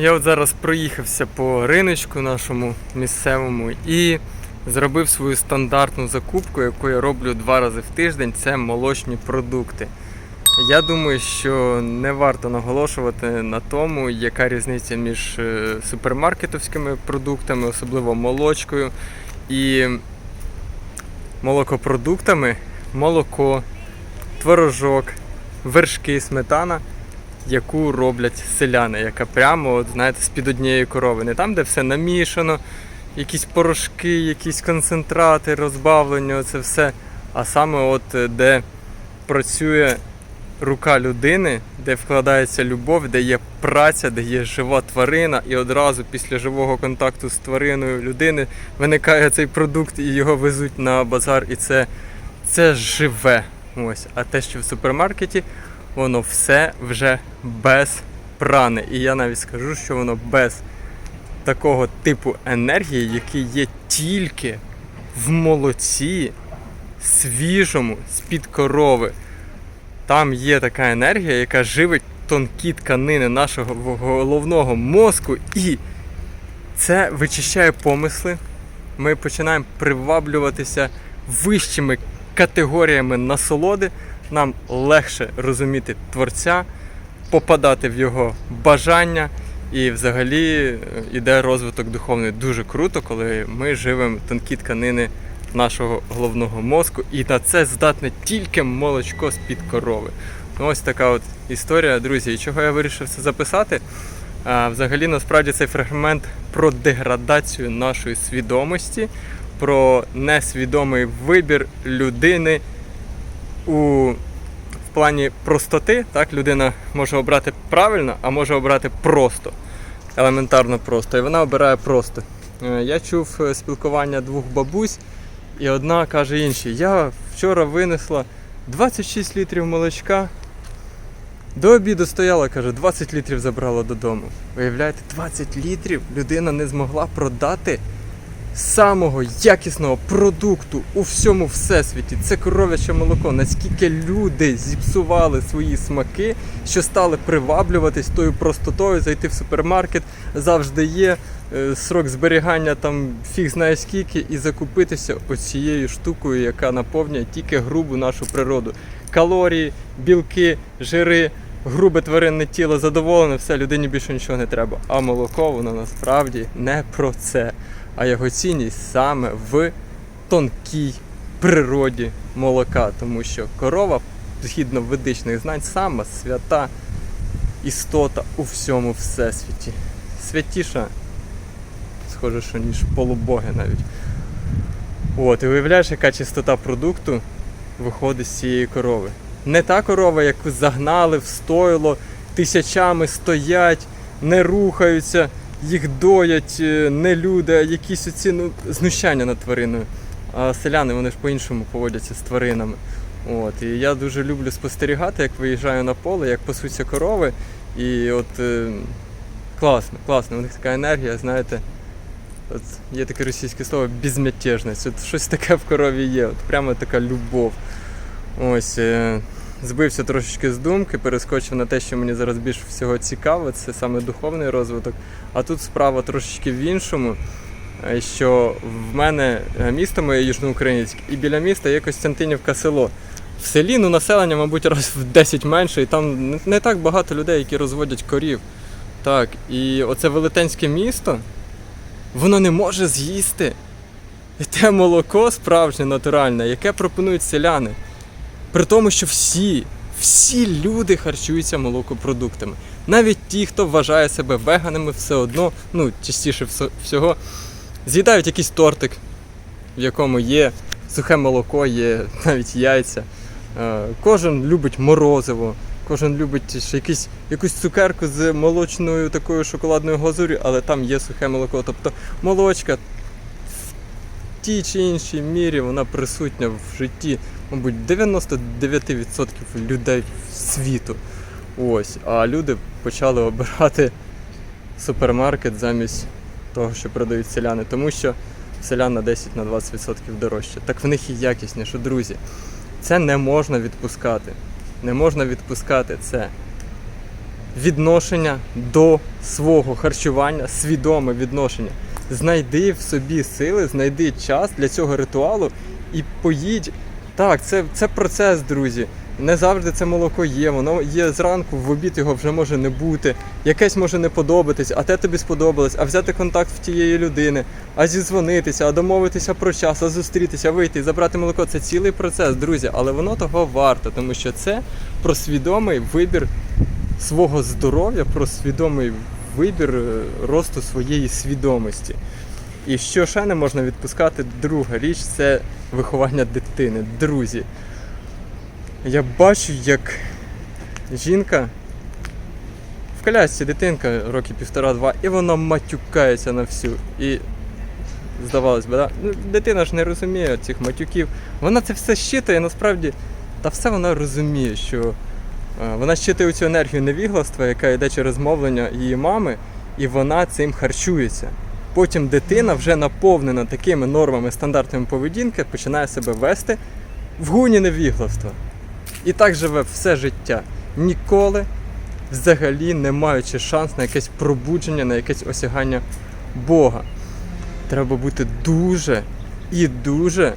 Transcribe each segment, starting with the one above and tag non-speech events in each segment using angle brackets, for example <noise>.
Я от зараз проїхався по риночку нашому місцевому і зробив свою стандартну закупку, яку я роблю два рази в тиждень. Це молочні продукти. Я думаю, що не варто наголошувати на тому, яка різниця між е, супермаркетовськими продуктами, особливо молочкою, і молокопродуктами, молоко, творожок, вершки, сметана, яку роблять селяни, яка прямо, от, знаєте, з-під однієї корови. Не там, де все намішано, якісь порошки, якісь концентрати, розбавлення, це все. А саме от е, де працює рука людини, де вкладається любов, де є праця, де є жива тварина, і одразу після живого контакту з твариною людини виникає цей продукт і його везуть на базар. І це, це живе. Ось. А те, що в супермаркеті, воно все вже без прани. І я навіть скажу, що воно без такого типу енергії, який є тільки в молоці, свіжому, з-під корови. Там є така енергія, яка живить тонкі тканини нашого головного мозку, і це вичищає помисли. Ми починаємо приваблюватися вищими категоріями насолоди. Нам легше розуміти творця, попадати в його бажання. І взагалі е, іде розвиток духовний дуже круто, коли ми живемо тонкі тканини нашого головного мозку, і на це здатне тільки молочко з-під корови. Ну, ось така от історія, друзі. І чого я вирішив це записати? А, взагалі, насправді, цей фрагмент про деградацію нашої свідомості, про несвідомий вибір людини у в плані простоти. Так, людина може обрати правильно, а може обрати просто, елементарно просто. І вона обирає просто. Е, Я чув е, спілкування двох бабусь, і одна каже іншій: я вчора винесла 26 літрів молочка. До обіду стояла, каже, 20 літрів забрала додому. Виявляєте, 20 літрів людина не змогла продати самого якісного продукту у всьому всесвіті. Це коров'яче молоко. Наскільки люди зіпсували свої смаки, що стали приваблюватись тою простотою, зайти в супермаркет, завжди є е, срок зберігання там фіг знає скільки, і закупитися оцією штукою, яка наповнює тільки грубу нашу природу. Калорії, білки, жири. Грубе тваринне тіло задоволене, все, людині більше нічого не треба. А молоко воно насправді не про це а його цінність саме в тонкій природі молока, тому що корова, згідно ведичних знань, сама свята істота у всьому всесвіті. Святіша, схоже, що ніж полубоги навіть. От, і виявляєш, яка чистота продукту виходить з цієї корови. Не та корова, яку загнали в стойло, тисячами стоять, не рухаються їх доять е, не люди, а якісь оці ну, знущання над твариною. А селяни вони ж по-іншому поводяться з тваринами. От, І я дуже люблю спостерігати, як виїжджаю на поле, як пасуться корови. І от е, класно, класно, у них така енергія, знаєте. От Є таке російське слово безмятежність. От щось таке в корові є, от прямо така любов. Ось. Е, збився трошечки з думки, перескочив на те, що мені зараз більш всього цікаво, це саме духовний розвиток. А тут справа трошечки в іншому, е, що в мене е, місто моє Южноукраїнське, і біля міста є Костянтинівка село. В селі ну, населення, мабуть, раз в 10 менше, і там не так багато людей, які розводять корів. Так, і оце велетенське місто, воно не може з'їсти І те молоко справжнє, натуральне, яке пропонують селяни. При тому, що всі, всі люди харчуються молокопродуктами. Навіть ті, хто вважає себе веганами, все одно, ну, частіше всього, з'їдають якийсь тортик, в якому є сухе молоко, є навіть яйця. Е, кожен любить морозиво, кожен любить ще якийсь, якусь цукерку з молочною такою шоколадною глазур'ю, але там є сухе молоко. Тобто молочка в тій чи іншій мірі вона присутня в житті мабуть, 99% людей світу. Ось. А люди почали обирати супермаркет замість того, що продають селяни, тому що селян на 10-20% дорожче. Так в них і якісніше, друзі. Це не можна відпускати. Не можна відпускати це. відношення до свого харчування, свідоме відношення. Знайди в собі сили, знайди час для цього ритуалу і поїдь. Так, це, це процес, друзі. Не завжди це молоко є, воно є зранку, в обід його вже може не бути. Якесь може не подобатись, а те тобі сподобалось, а взяти контакт в тієї людини, а зізвонитися, а домовитися про час, а зустрітися, вийти і забрати молоко це цілий процес, друзі, але воно того варто, тому що це про свідомий вибір свого здоров'я, про свідомий вибір е, росту своєї свідомості. І що ще не можна відпускати, друга річ це виховання дитини. Друзі, я бачу, як жінка в колясці дитинка років півтора-два, і вона матюкається на всю. І здавалось би, да? ну, дитина ж не розуміє цих матюків. Вона це все щитує, насправді, та все вона розуміє, що е, вона щитує цю енергію невігластва, яка йде через мовлення її мами, і вона цим харчується. Потім дитина, вже наповнена такими нормами, стандартами поведінки, починає себе вести в гуні невігластва. І так живе все життя. Ніколи взагалі не маючи шанс на якесь пробудження, на якесь осягання Бога. Треба бути дуже і дуже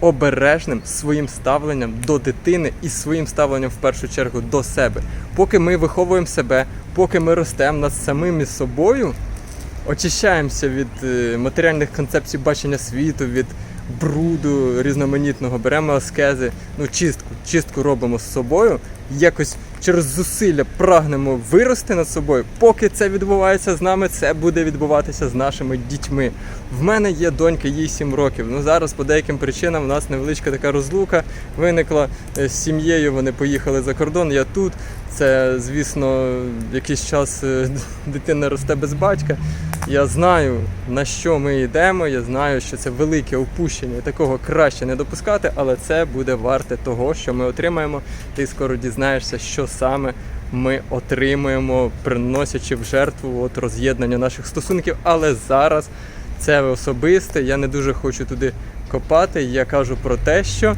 обережним своїм ставленням до дитини і своїм ставленням в першу чергу до себе. Поки ми виховуємо себе, поки ми ростемо над самими собою, очищаємося від е, матеріальних концепцій бачення світу, від бруду різноманітного, беремо аскези, ну чистку, чистку робимо з собою, якось через зусилля прагнемо вирости над собою. Поки це відбувається з нами, це буде відбуватися з нашими дітьми. В мене є донька, їй 7 років. Ну зараз по деяким причинам у нас невеличка така розлука виникла е, з сім'єю. Вони поїхали за кордон. Я тут. Це, звісно, якийсь час е, <laughs> дитина росте без батька. Я знаю на що ми йдемо. Я знаю, що це велике опущення, такого краще не допускати, але це буде варте того, що ми отримаємо. Ти скоро дізнаєшся, що саме ми отримуємо, приносячи в жертву от роз'єднання наших стосунків. Але зараз це особисте. Я не дуже хочу туди копати. Я кажу про те, що.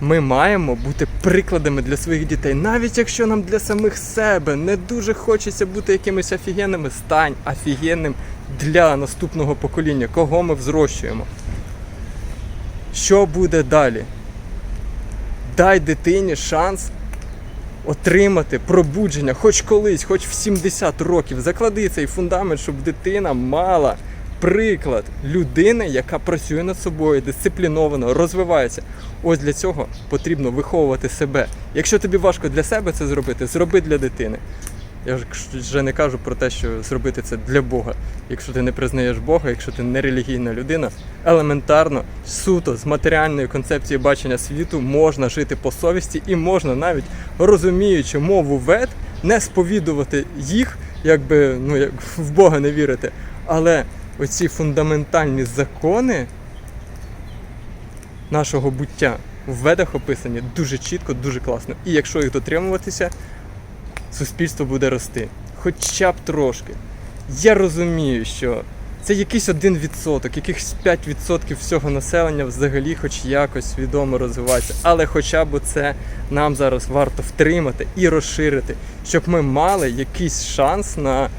Ми маємо бути прикладами для своїх дітей, навіть якщо нам для самих себе не дуже хочеться бути якимись офігенними, стань офігенним для наступного покоління, кого ми взрощуємо. Що буде далі? Дай дитині шанс отримати пробудження хоч колись, хоч в 70 років. Заклади цей фундамент, щоб дитина мала приклад людини, яка працює над собою, дисципліновано, розвивається. Ось для цього потрібно виховувати себе. Якщо тобі важко для себе це зробити, зроби для дитини. Я вже не кажу про те, що зробити це для Бога. Якщо ти не признаєш Бога, якщо ти не релігійна людина, елементарно, суто з матеріальної концепції бачення світу можна жити по совісті і можна навіть розуміючи мову вед, не сповідувати їх, якби ну як <laughs> в Бога не вірити. Але оці фундаментальні закони нашого буття в ведах описані дуже чітко, дуже класно. І якщо їх дотримуватися, суспільство буде рости. Хоча б трошки. Я розумію, що це якийсь один відсоток, якихось 5% всього населення взагалі хоч якось свідомо розвивається. Але хоча б це нам зараз варто втримати і розширити, щоб ми мали якийсь шанс на,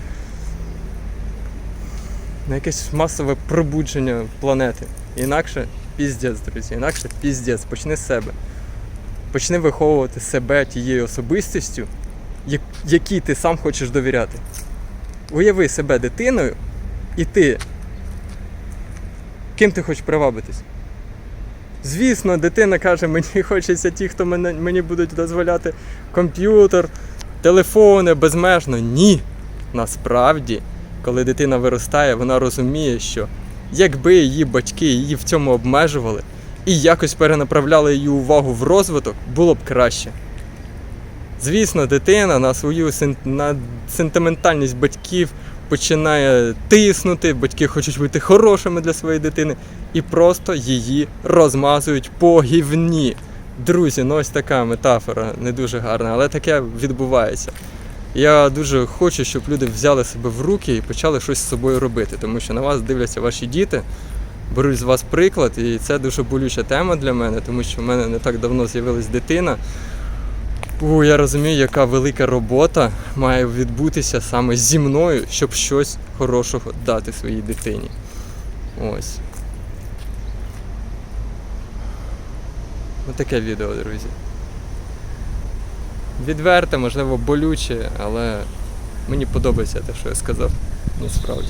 на якесь масове пробудження планети. Інакше піздець, друзі, інакше піздець, почни з себе. Почни виховувати себе тією особистістю, якій ти сам хочеш довіряти. Уяви себе дитиною, і ти. Ким ти хочеш привабитись? Звісно, дитина каже, мені хочеться ті, хто мене, мені будуть дозволяти комп'ютер, телефони безмежно. Ні. Насправді, коли дитина виростає, вона розуміє, що якби її батьки її в цьому обмежували і якось перенаправляли її увагу в розвиток, було б краще. Звісно, дитина на свою на сентиментальність батьків починає тиснути, батьки хочуть бути хорошими для своєї дитини і просто її розмазують по гівні. Друзі, ну ось така метафора не дуже гарна, але таке відбувається. Я дуже хочу, щоб люди взяли себе в руки і почали щось з собою робити, тому що на вас дивляться ваші діти, беруть з вас приклад, і це дуже болюча тема для мене, тому що в мене не так давно з'явилась дитина. О, я розумію, яка велика робота має відбутися саме зі мною, щоб щось хорошого дати своїй дитині. Ось. Ось таке відео, друзі. Відверте, можливо, болюче, але мені подобається те, що я сказав. Насправді.